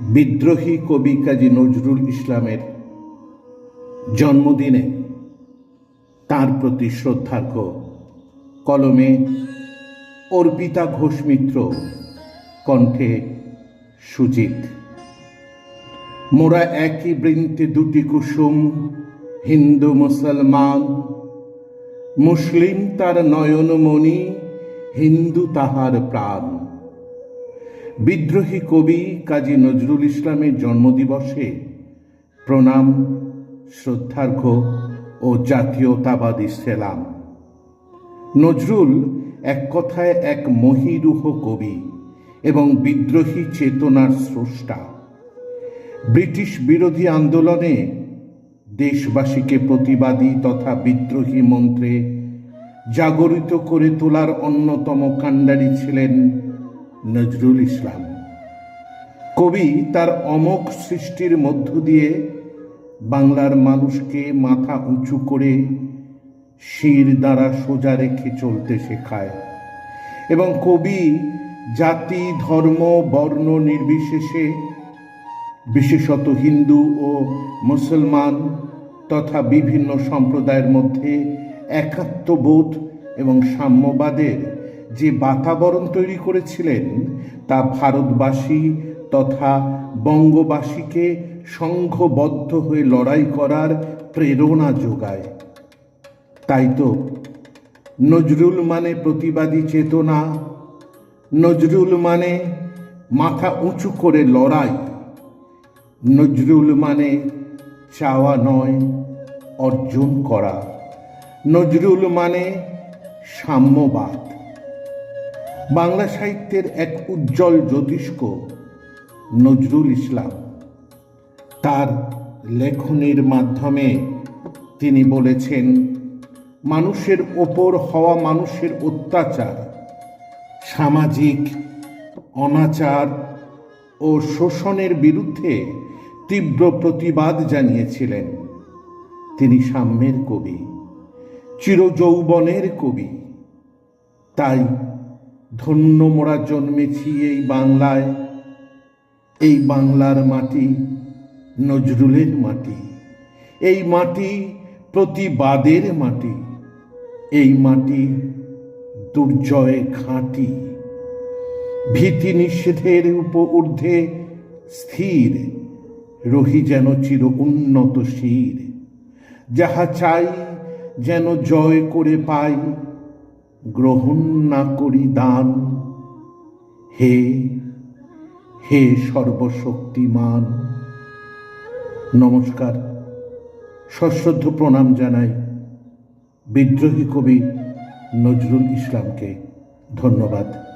বিদ্রোহী কবি কাজী নজরুল ইসলামের জন্মদিনে তার প্রতি শ্রদ্ধার্ঘ কলমে অর্পিতা ঘোষ মিত্র কণ্ঠে সুজিত। মোরা একই বৃন্তে দুটি কুসুম, হিন্দু, মুসলমান। মুসলিম তার নয়নমণি, হিন্দু তাহার প্রাণ। বিদ্রোহী কবি কাজী নজরুল ইসলামের জন্মদিবসে প্রণাম শ্রদ্ধার্ঘ ও জাতীয়তাবাদী সেলাম। নজরুল এক কথায় এক মহিরুহ কবি এবং বিদ্রোহী চেতনার স্রষ্টা। ব্রিটিশ বিরোধী আন্দোলনে দেশবাসীকে প্রতিবাদী তথা বিদ্রোহী মন্ত্রে জাগরিত করে তোলার অন্যতম কাণ্ডারি ছিলেন নজরুল ইসলাম। কবি তার অমোঘ সৃষ্টির মধ্য দিয়ে বাংলার মানুষকে মাথা উঁচু করে শির দ্বারা সোজা রেখে চলতে শেখায় এবং কবি জাতি, ধর্ম, বর্ণ নির্বিশেষে বিশেষত হিন্দু ও মুসলমান তথা বিভিন্ন সম্প্রদায়ের মধ্যে একাত্মবোধ এবং সাম্যবাদের যে বাতাবরণ তৈরি করেছিলেন, তা ভারতবাসী তথা বঙ্গবাসীকে সংঘবদ্ধ হয়ে লড়াই করার প্রেরণা যোগায়। তাই তো নজরুল মানে প্রতিবাদী চেতনা, নজরুল মানে মাথা উঁচু করে লড়াই, নজরুল মানে চাওয়া নয়, অর্জন করা, নজরুল মানে সাম্যবাদ। বাংলা সাহিত্যের এক উজ্জ্বল জ্যোতিষ্ক নজরুল ইসলাম। তার লেখনীর মাধ্যমে তিনি বলেছেন, মানুষের ওপর হওয়া মানুষের অত্যাচার, সামাজিক অনাচার ও শোষণের বিরুদ্ধে তীব্র প্রতিবাদ জানিয়েছিলেন। তিনি সাম্যের কবি, চিরযৌবনের কবি। তাই ধন্য মোরা জন্মেছি এই বাংলায়। এই বাংলার মাটি নজরুলের মাটি। এই মাটি প্রতিবাদের মাটি। এই মাটি দুর্জয় ঘাঁটি। ভীতি নিষেধের উপ ঊর্ধ্বে স্থির, রহি যেন চির উন্নত শির। যাহা চাই যেন জয় করে পাই গ্রহণ না করি দান। হে হে সর্বশক্তিমান। নমস্কার, সশ্রদ্ধ প্রণাম জানাই বিদ্রোহী কবি নজরুল ইসলামকে। ধন্যবাদ।